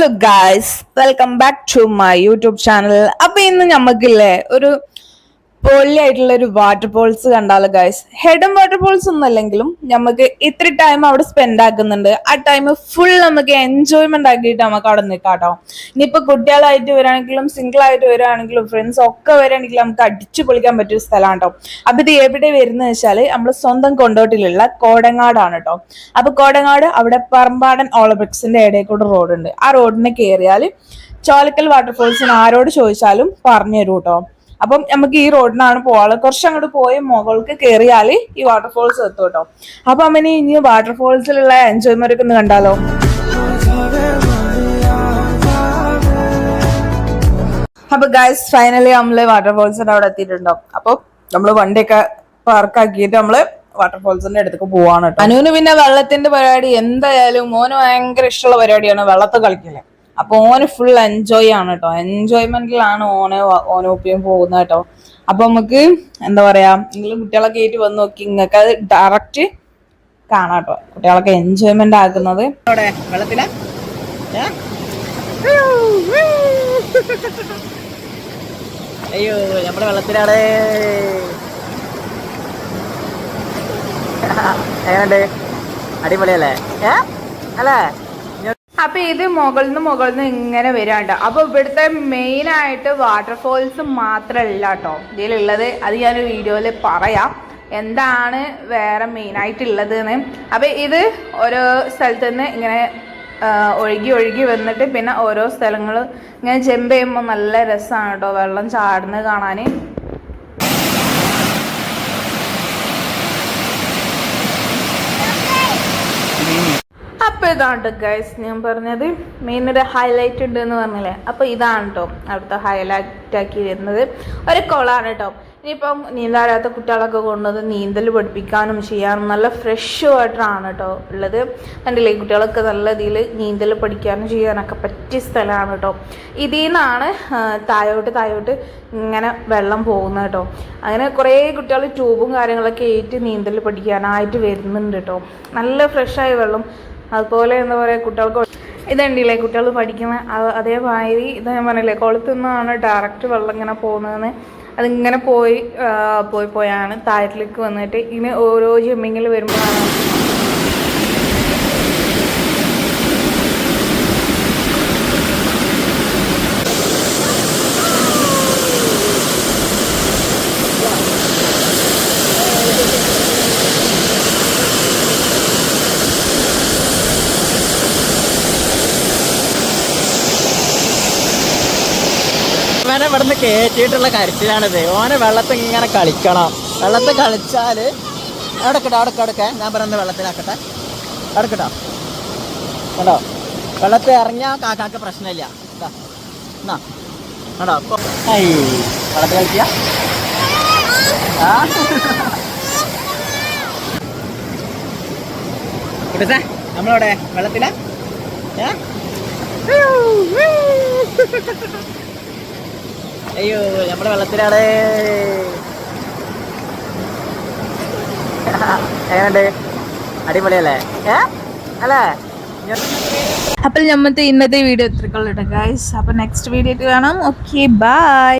Hello guys welcome back to my YouTube channel അപ്പൊ ഇന്ന് നമുക്കില്ലേ ഒരു പൊള്ളിയായിട്ടുള്ള ഒരു വാട്ടർ വാട്ടർഫോൾസ് കണ്ടാലോ ഗായ്സ് ഹെഡൻ വാട്ടർഫോൾസ് ഒന്നും അല്ലെങ്കിലും നമുക്ക് ഇത്ര ടൈം അവിടെ സ്പെൻഡ് ആക്കുന്നുണ്ട്. ആ ടൈം ഫുൾ നമുക്ക് എൻജോയ്മെന്റ് ആക്കിയിട്ട് നമുക്ക് അവിടെ നിൽക്കാം നിൽക്കാട്ടോ ഇനിയിപ്പോ കുട്ടികളായിട്ട് വരാണെങ്കിലും സിംഗിൾ ആയിട്ട് വരാണെങ്കിലും ഫ്രണ്ട്സ് ഒക്കെ വരാണെങ്കിലും നമുക്ക് അടിച്ചു പൊളിക്കാൻ പറ്റിയ സ്ഥലമാണ് കേട്ടോ. അപ്പൊ ഇത് എവിടെ വരുന്നത് വെച്ചാൽ നമ്മൾ സ്വന്തം കൊണ്ടോട്ടിലുള്ള കോടങ്ങാടാണ് കേട്ടോ. അപ്പൊ കോടങ്ങാട് അവിടെ പറമ്പാടൻ ഓളബ്രിക്സിന്റെ ഇടയിൽ റോഡുണ്ട് ആ റോഡിന് കയറിയാൽ ചോലക്കൽ വാട്ടർഫോൾസിന് ആരോട് ചോദിച്ചാലും പറഞ്ഞു തരൂ കേട്ടോ. അപ്പം നമുക്ക് ഈ റോഡിനാണ് പോവാൾ കുറച്ച് അങ്ങോട്ട് പോയി മുകൾക്ക് കയറിയാൽ ഈ വാട്ടർഫോൾസ് എത്തും കേട്ടോ. അപ്പൊ അമ്മനി ഇനി വാട്ടർഫോൾസിലുള്ള എൻജോയ്മെന്റ് ഒക്കെ ഒന്ന് കണ്ടാലോ? അപ്പൊ ഗൈസ് ഫൈനലി നമ്മൾ വാട്ടർഫോൾസിന്റെ അവിടെ എത്തിയിട്ടുണ്ടോ? അപ്പൊ നമ്മൾ വണ്ടിയൊക്കെ പാർക്കാക്കിയിട്ട് നമ്മൾ വാട്ടർഫോൾസിന്റെ അടുത്തേക്ക് പോവാണ് കേട്ടോ. അനുവിന് പിന്നെ വെള്ളത്തിന്റെ പരിപാടി എന്തായാലും മോന് ഭയങ്കര ഇഷ്ടമുള്ള പരിപാടിയാണ് വെള്ളത്തിൽ കളിക്കൽ. അപ്പൊ ഓന് ഫുൾ എൻജോയ് ആണ് കേട്ടോ എൻജോയ്മെന്റിലാണ് ഓനെ ഓനോപ്പിയും പോകുന്നത് കേട്ടോ. അപ്പൊ നമുക്ക് എന്താ പറയാ നിങ്ങൾ കുട്ടികളൊക്കെ ആയിട്ട് വന്ന് നോക്കി നിങ്ങൾക്ക് അത് ഡയറക്റ്റ് കാണാം കേട്ടോ കുട്ടികളൊക്കെ എൻജോയ്മെന്റ് ആക്കുന്നത്. അയ്യോ നമ്മുടെ വെള്ളത്തിലാണ് എങ്ങനെയുണ്ട്? അടിപൊളിയല്ലേ? ഏ? അല്ലേ? അപ്പൊ ഇത് മുകളിൽ നിന്ന് മുകളിൽ നിന്ന് ഇങ്ങനെ വരാണ്ട്. അപ്പൊ ഇവിടുത്തെ മെയിൻ ആയിട്ട് വാട്ടർഫോൾസ് മാത്രമല്ല കേട്ടോ ഇതിലുള്ളത് അത് ഞാൻ വീഡിയോയിൽ പറയാം. എന്താണ് വേറെ മെയിൻ ആയിട്ടുള്ളത് എന്ന് അപ്പൊ ഇത് ഓരോ സ്ഥലത്ത് നിന്ന് ഇങ്ങനെ ഒഴുകി ഒഴുകി വന്നിട്ട് പിന്നെ ഓരോ സ്ഥലങ്ങൾ ഇങ്ങനെ ജമ്പ് ചെയ്യുമ്പോൾ നല്ല രസമാണ് കേട്ടോ വെള്ളം ചാടുന്നത് കാണാൻ അപ്പൊ ഇതാണ് ഗൈസ് ഞാൻ പറഞ്ഞത് മെയിൻ ഒരു ഹൈലൈറ്റ് ഉണ്ട് എന്ന് പറഞ്ഞില്ലേ? അപ്പൊ ഇതാണ് കേട്ടോ അവിടുത്തെ ഹൈലൈറ്റ് ആക്കി വരുന്നത്. ഒരു കുളമാണ് കേട്ടോ ഇനിയിപ്പം നീന്താരാത്ത കുട്ടികളൊക്കെ കൊണ്ടുവന്ന് നീന്തൽ പഠിപ്പിക്കാനും ചെയ്യാനും നല്ല ഫ്രഷ് വാട്ടറാണ് കേട്ടോ ഉള്ളത്. കണ്ടില്ലേ കുട്ടികളൊക്കെ നല്ല രീതിയിൽ നീന്തൽ പഠിക്കാനും ചെയ്യാനൊക്കെ പറ്റിയ സ്ഥലമാണ് കേട്ടോ ഇതിൽ നിന്നാണ് തായോട്ട് തായോട്ട് ഇങ്ങനെ വെള്ളം പോകുന്നത് കേട്ടോ അങ്ങനെ കുറേ കുട്ടികൾ ട്യൂബും കാര്യങ്ങളൊക്കെ ഏറ്റ് നീന്തൽ പഠിക്കാനായിട്ട് വരുന്നുണ്ട് കേട്ടോ നല്ല ഫ്രഷായ വെള്ളം അതുപോലെ എന്താ പറയുക കുട്ടികൾക്ക് ഇതുണ്ടല്ലേ കുട്ടികൾ പഠിക്കുന്ന അതേ വാരി ഇത് ഞാൻ പറഞ്ഞില്ലേ കുളത്തു നിന്നാണ് ഡയറക്റ്റ് വെള്ളം ഇങ്ങനെ പോകുന്നതെന്ന്. അതിങ്ങനെ പോയി പോയി പോയാണ് താഴത്തിലേക്ക് വന്നിട്ട് ഇനി ഓരോ ജിമ്മിങ്ങിൽ വരുമ്പോഴാണ് ഇവിടുന്ന് കയറ്റിയിട്ടുള്ള കരച്ചിലാണിത്. ഓനെ വെള്ളത്തിൽ ഇങ്ങനെ കളിക്കണം. വെള്ളത്തിൽ കളിച്ചാൽ അവിടെക്കട്ടെ അവിടെക്കെ അവിടെക്കെ ഞാൻ പറയുന്നത് വെള്ളത്തിലാക്കട്ടെ. അവിടെക്കട്ടോ. കണ്ടോ? വെള്ളത്തിൽ ഇറങ്ങിയാൽ കാക്കാക്ക് പ്രശ്നമില്ല. കണ്ടോ? ഐ വെള്ളത്തിൽ കളിക്കുക ആ? കുട്ടത്തെ നമ്മളവിടെ വെള്ളത്തിലാ? ഏ? അയ്യോ നമ്മുടെ വെള്ളത്തിലാണ്. എങ്ങനെയുണ്ട്? അടിപൊളിയല്ലേ? ഏ? അല്ലേ? അപ്പോൾ നമ്മത്തെ ഇന്നത്തെ വീഡിയോ എത്രക്കുള്ള ഗൈസ് അപ്പോൾ നെക്സ്റ്റ് വീഡിയോ കാണാം. Okay bye